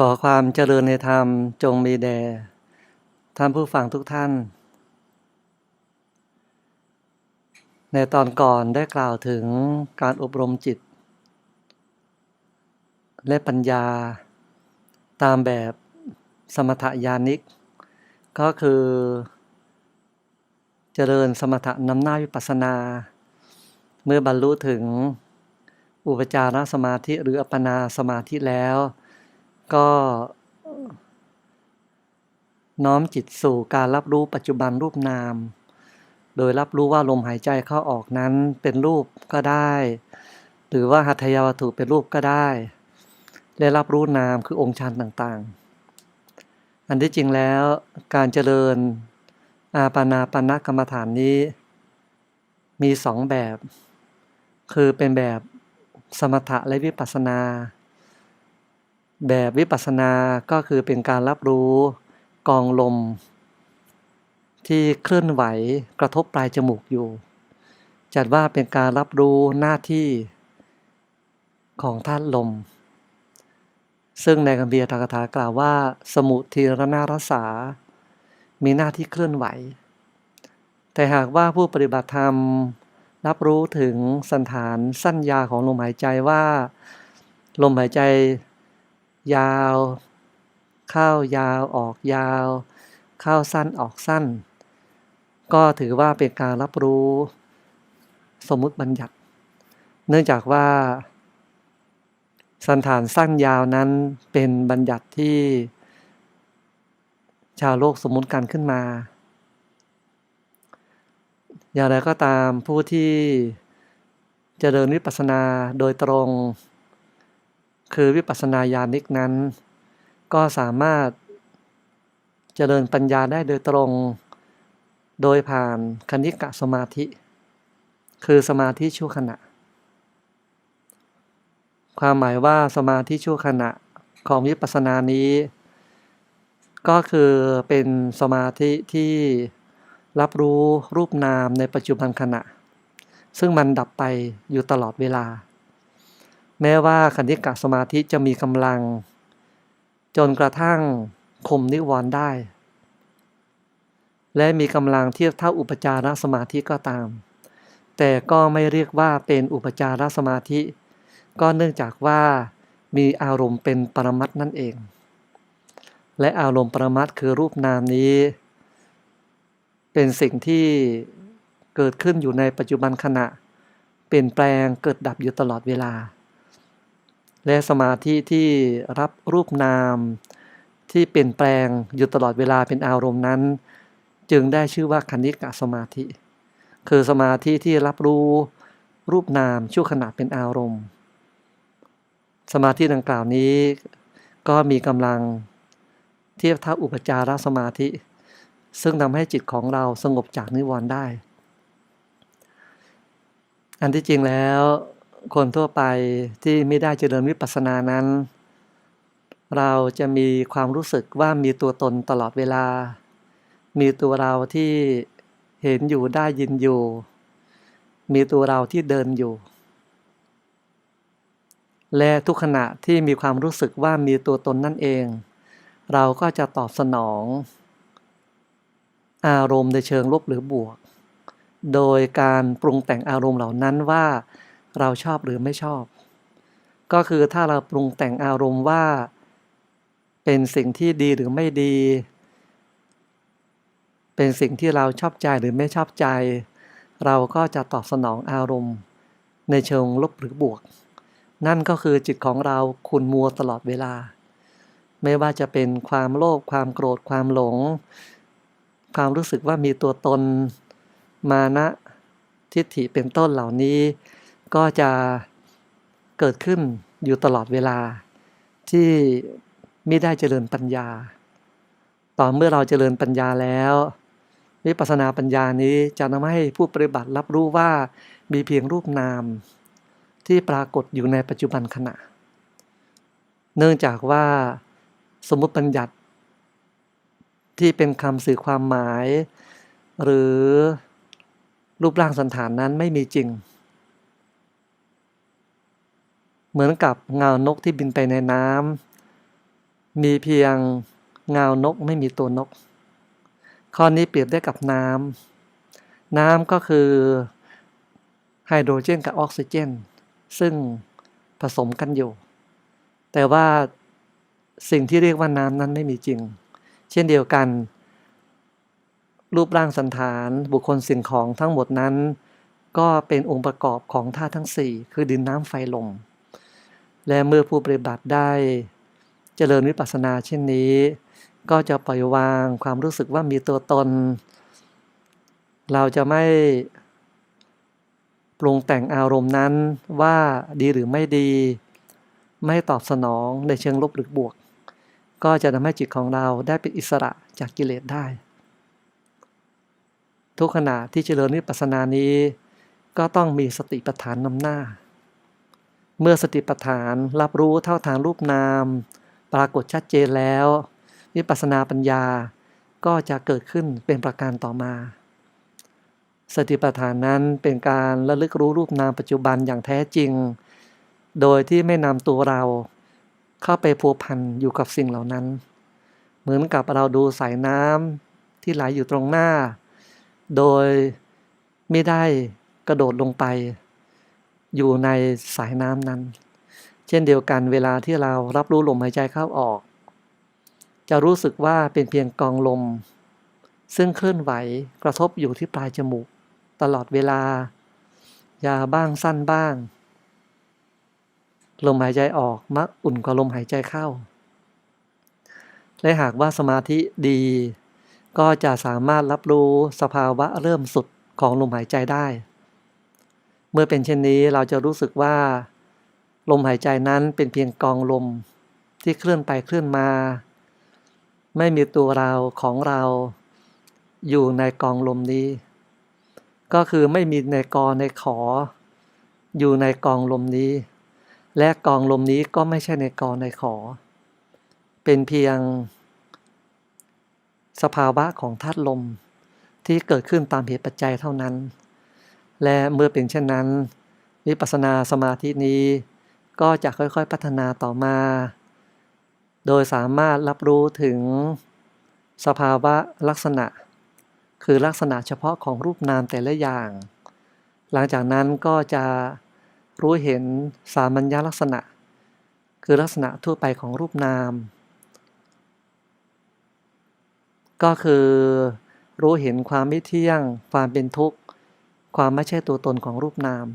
ขอความเจริญในธรรมจงมีแด่ท่านผู้ฟังทุกท่าน ในตอนก่อนได้กล่าวถึงการอบรมจิต และปัญญาตามแบบสมถยานิก ก็คือเจริญสมถะนำหน้าวิปัสสนา เมื่อบรรลุถึงอุปจารสมาธิหรืออัปปนาสมาธิแล้ว ก็น้อมจิตสู่การรับรู้ปัจจุบันรูปนาม โดยรับรู้ว่าลมหายใจเข้าออกนั้นเป็นรูปก็ได้ หรือว่าหัตถยาวัตถุเป็นรูปก็ได้ และรับรู้นามคือองค์ฌานต่างๆ อันที่จริงแล้วการเจริญอาปานาปนกรรมฐานนี้มีสองแบบ คือเป็นแบบสมถะและวิปัสสนา แบบวิปัสสนาก็คือเป็นการรับรู้กองลม ที่เคลื่อนไหวกระทบปลายจมูกอยู่ จัดว่าเป็นการรับรู้หน้าที่ของธาตุลม ซึ่งในคัมภีร์ทากถากล่าวว่า สมุทีรณารสา มีหน้าที่เคลื่อนไหว แต่หากว่าผู้ปฏิบัติธรรมรับรู้ถึงสันฐานสั้นยาของลมหายใจว่า ลมหายใจ ยาว เข้ายาวออกยาว เข้าสั้นออกสั้น ก็ถือว่าเป็นการรับรู้ สมมุติบัญญัติ เนื่องจากว่า สันฐานสั้นยาวนั้นเป็นบัญญัติที่ ชาวโลกสมมุติกันขึ้นมา อย่างไรก็ตามผู้ที่จะเจริญวิปัสสนาโดยตรง คือวิปัสสนาญาณิกนั้น ก็สามารถเจริญปัญญาได้โดยตรง โดยผ่านคณิกะสมาธิ คือสมาธิชั่วขณะ ความหมายว่าสมาธิชั่วขณะของวิปัสสนานี้ ก็คือเป็นสมาธิที่รับรู้รูปนามในปัจจุบันขณะ ซึ่งมันดับไปอยู่ตลอดเวลา แม้ว่าคณิกะสมาธิจะมีกำลัง จนกระทั่งข่มนิวรณ์ได้ และมีกำลังเทียบเท่าอุปจารสมาธิก็ตาม แต่ก็ไม่เรียกว่าเป็นอุปจารสมาธิ ก็เนื่องจากว่ามีอารมณ์เป็นปรมัตนั่นเอง และอารมณ์ปรมัตคือรูปนามนี้ เป็นสิ่งที่เกิดขึ้นอยู่ในปัจจุบันขณะ เปลี่ยนแปลงเกิดดับอยู่ตลอดเวลา และสมาธิที่รับรูปนาม ที่เปลี่ยนแปลงอยู่ตลอดเวลาเป็นอารมณ์นั้น จึงได้ชื่อว่าคณิกะสมาธิ คือสมาธิที่รับรู้รูปนามชั่วขณะเป็นอารมณ์ สมาธิดังกล่าวนี้ ก็มีกำลังเทียบเท่าอุปจารสมาธิ ซึ่งทำให้จิตของเราสงบจากนิวรณ์ได้ อันที่จริงแล้ว คนทั่วไปที่ไม่ได้เจริญวิปัสสนานั้น เราจะมีความรู้สึกว่ามีตัวตนตลอดเวลา มีตัวเราที่เห็นอยู่ได้ยินอยู่ มีตัวเราที่เดินอยู่ และทุกขณะที่มีความรู้สึกว่ามีตัวตนนั่นเอง เราก็จะตอบสนอง อารมณ์ในเชิงลบหรือบวก โดยการปรุงแต่งอารมณ์เหล่านั้นว่า เราชอบหรือไม่ชอบ ก็คือถ้าเราปรุงแต่งอารมณ์ว่า เป็นสิ่งที่ดีหรือไม่ดี เป็นสิ่งที่เราชอบใจหรือไม่ชอบใจ เราก็จะตอบสนองอารมณ์ ในเชิงลบหรือบวก นั่นก็คือจิตของเราคุณมัวตลอดเวลา ไม่ว่าจะเป็นความโลภความโกรธความหลง ความรู้สึกว่ามีตัวตน มานะทิฏฐิเป็นต้นเหล่านี้ ก็จะเกิดขึ้นอยู่ตลอดเวลาที่ไม่ได้เจริญปัญญา ต่อเมื่อเราเจริญปัญญาแล้ววิปัสนาปัญญานี้จะทำให้ผู้ปฏิบัติรับรู้ว่ามีเพียงรูปนาม ที่ปรากฏอยู่ในปัจจุบันขณะ เนื่องจากว่าสมมติปัญญัติ ที่เป็นคำสื่อความหมาย หรือรูปร่างสันฐานนั้นไม่มีจริง เหมือนกับเงานกที่บินไปในน้ำมีเพียงเงานกไม่มีตัวนก ข้อนี้เปรียบได้กับน้ำน้ำก็คือไฮโดรเจนกับออกซิเจน ซึ่งผสมกันอยู่ แต่ว่าสิ่งที่เรียกว่าน้ำนั้นไม่มีจริง เช่นเดียวกัน รูปร่างสันฐานบุคคลสิ่งของทั้งหมดนั้น ก็เป็นองค์ประกอบของธาตุทั้ง 4 คือดินน้ำไฟลม และเมื่อผู้ปฏิบัติได้ เจริญวิปัสสนาเช่นนี้ ก็จะปล่อยวางความรู้สึกว่ามีตัวตน เราจะไม่ปรุงแต่งอารมณ์นั้นว่าดีหรือไม่ดี ไม่ตอบสนองในเชิงลบหรือบวก ก็จะทำให้จิตของเราได้เป็นอิสระจากกิเลสได้ ทุกขณะที่เจริญวิปัสสนานี้ ก็ต้องมีสติปัฏฐานนำหน้า เมื่อสติปัฏฐานรับรู้เท่าทางรูปนาม ปรากฏชัดเจนแล้ววิปัสนาปัญญาก็จะเกิดขึ้นเป็นประการต่อมา สติปัฏฐานนั้นเป็นการระลึกรู้รูปนามปัจจุบันอย่างแท้จริง โดยที่ไม่นำตัวเรา เข้าไปพัวพันอยู่กับสิ่งเหล่านั้น เหมือนกับเราดูสายน้ำที่ไหลยอยู่ตรงหน้า โดยไม่ได้กระโดดลงไป อยู่ในสายน้ำนั้น เช่นเดียวกันเวลาที่เรารับรู้ลมหายใจเข้าออก จะรู้สึกว่าเป็นเพียงกองลม ซึ่งเคลื่อนไหวกระทบอยู่ที่ปลายจมูก ตลอดเวลา ยาบ้างสั้นบ้าง ลมหายใจออกมักอุ่นกว่าลมหายใจเข้า และหากว่าสมาธิดี ก็จะสามารถรับรู้สภาวะเริ่มสุดของลมหายใจได้ เมื่อเป็นเช่นนี้เราจะรู้สึกว่า ลมหายใจนั้นเป็นเพียงกองลมที่เคลื่อนไปเคลื่อนมา ไม่มีตัวเราของเราอยู่ในกองลมนี้ ก็คือไม่มีในกอในขอ อยู่ในกองลมนี้ และกองลมนี้ก็ไม่ใช่ในกอในขอ เป็นเพียง สภาวะของธาตุลมที่เกิดขึ้นตามเหตุปัจจัยเท่านั้น และเมื่อเป็นเช่นนั้น วิปัสสนาสมาธินี้ ก็จะค่อยๆพัฒนาต่อมา โดยสามารถรับรู้ถึงสภาวะลักษณะ คือลักษณะเฉพาะของรูปนามแต่ละอย่าง หลังจากนั้นก็จะรู้เห็นสามัญญลักษณะ คือลักษณะทั่วไปของรูปนาม ก็คือรู้เห็นความไม่เที่ยง ความเป็นทุกข์ ความไม่ใช่ตัวตนของรูปนาม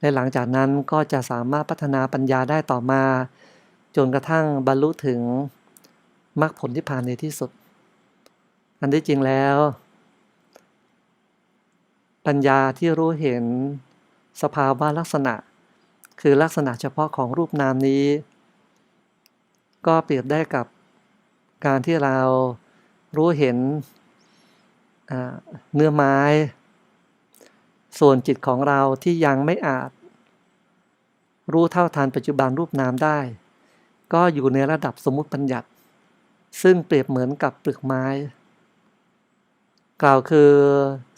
และหลังจากนั้นก็จะสามารถพัฒนาปัญญาได้ต่อมา จนกระทั่งบรรลุถึงมรรคผลที่ผ่านในที่สุด อันที่จริงแล้ว ปัญญาที่รู้เห็นสภาวะลักษณะ คือลักษณะเฉพาะของรูปนามนี้ ก็เปรียบได้กับการที่เรารู้เห็นเนื้อไม้ ส่วนจิตของเราที่ยังไม่อาจ รู้เท่าทันปัจจุบันรูปนามได้ ก็อยู่ในระดับสมมุติปัญญัติ ซึ่งเปรียบเหมือนกับเปลือกไม้ กล่าวคือ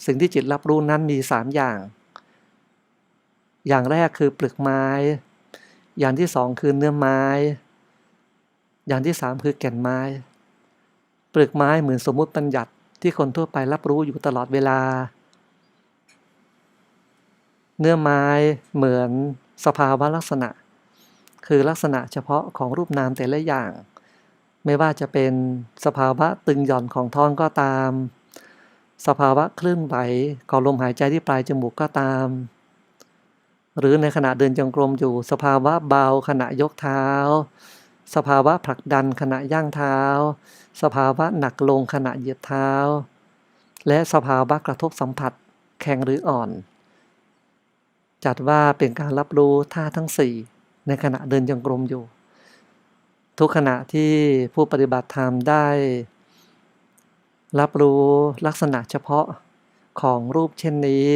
สิ่งที่จิตรับรู้นั้นมีสามอย่าง อย่างแรกคือเปลือกไม้ อย่างที่สองคือเนื้อไม้ อย่างที่สามคือแก่นไม้ เปลือกไม้เหมือนสมมุติปัญญัติที่คนทั่วไปรับรู้อยู่ตลอดเวลา เนื้อไม้เหมือนสภาวะลักษณะ คือลักษณะเฉพาะของรูปนามแต่ละอย่าง ไม่ว่าจะเป็นสภาวะตึงหย่อนของท้องก็ตาม สภาวะคลื่นไหวของลมหายใจที่ปลายจมูกก็ตาม หรือในขณะเดินจงกรมอยู่ สภาวะเบาขณะยกเท้า สภาวะผลักดันขณะย่างเท้า สภาวะหนักลงขณะเหยียดเท้า และสภาวะกระทบสัมผัสแข็งหรืออ่อน จัดว่าเป็นการรับรู้ท่าทั้งสี่ในขณะเดินจงกรมอยู่ ทุกขณะที่ผู้ปฏิบัติธรรมได้ รับรู้ลักษณะเฉพาะของรูปเช่นนี้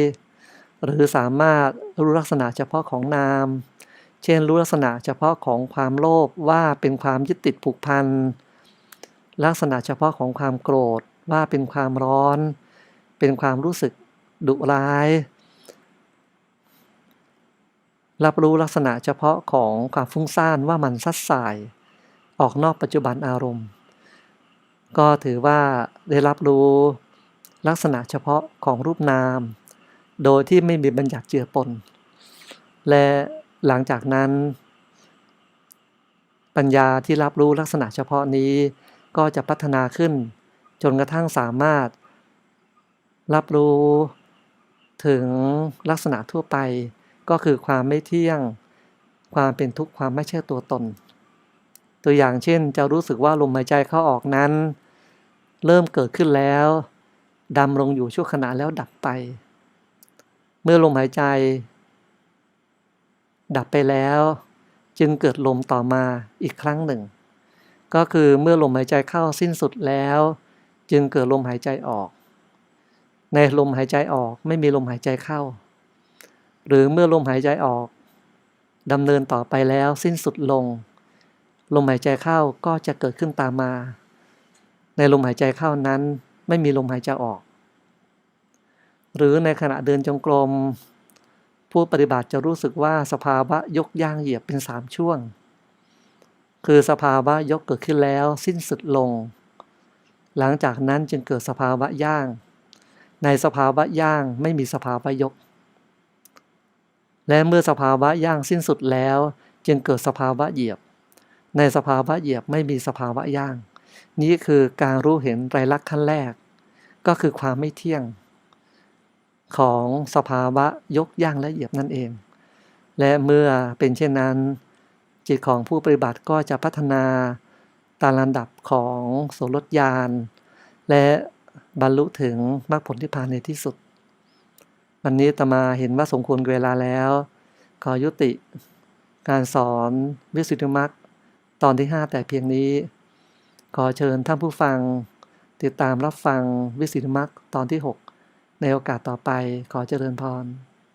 หรือสามารถรู้ลักษณะเฉพาะของนาม เช่นรู้ลักษณะเฉพาะของความโลภว่าเป็นความยึดติดผูกพัน ลักษณะเฉพาะของความโกรธว่าเป็นความร้อน เป็นความรู้สึกดุร้าย รับรู้ลักษณะเฉพาะของความฟุ้งซ่านว่ามันซัดสาย ออกนอกปัจจุบันอารมณ์ ก็ถือว่าได้รับรู้ลักษณะเฉพาะของรูปนาม โดยที่ไม่มีบัญญัติเจือปน และหลังจากนั้น ปัญญาที่รับรู้ลักษณะเฉพาะนี้ก็จะพัฒนาขึ้น จนกระทั่งสามารถ รับรู้ถึงลักษณะทั่วไป ก็คือความไม่เที่ยง ความเป็นทุกข์ความไม่ใช่ตัวตน ตัวอย่างเช่น จะรู้สึกว่าลมหายใจเข้าออกนั้น เริ่มเกิดขึ้นแล้วดำลงอยู่ชั่วขณะแล้วดับไป เมื่อลมหายใจ ดับไปแล้ว จึงเกิดลมต่อมาอีกครั้งหนึ่ง ก็คือเมื่อลมหายใจเข้าสิ้นสุดแล้ว จึงเกิดลมหายใจออก ในลมหายใจออกไม่มีลมหายใจเข้า หรือเมื่อลมหายใจออกดำเนินต่อไปแล้วสิ้นสุดลง ลมหายใจเข้าก็จะเกิดขึ้นตามมา ในลมหายใจเข้านั้นไม่มีลมหายใจออก หรือในขณะเดินจงกรมผู้ปฏิบัติจะรู้สึกว่าสภาวะยกย่างเหยียบเป็นสามช่วง คือสภาวะยกเกิดขึ้นแล้วสิ้นสุดลง หลังจากนั้นจึงเกิดสภาวะย่าง ในสภาวะย่างไม่มีสภาวะยก และเมื่อสภาวะย่างสิ้นสุดแล้ว จึงเกิดสภาวะเหยียบ ในสภาวะเหยียบไม่มีสภาวะย่าง นี้คือการรู้เห็นไตรลักษณ์ขั้นแรก ก็คือความไม่เที่ยง ของสภาวะยกย่างและเหยียบนั่นเอง และเมื่อเป็นเช่นนั้น จิตของผู้ปฏิบัติก็จะพัฒนาตามลำดับของโสรถยานและบรรลุถึงมรรคผลที่พานในที่สุด วันนี้ตมาเห็นว่าสมควรเวลาแล้ว ขอยุติการสอนวิสุทธิมรรคตอนที่ 5 แต่เพียงนี้ ขอเชิญท่านผู้ฟัง ติดตามรับฟังวิสุทธิมรรคตอนที่ 6 ในโอกาสต่อไปขอเจริญพร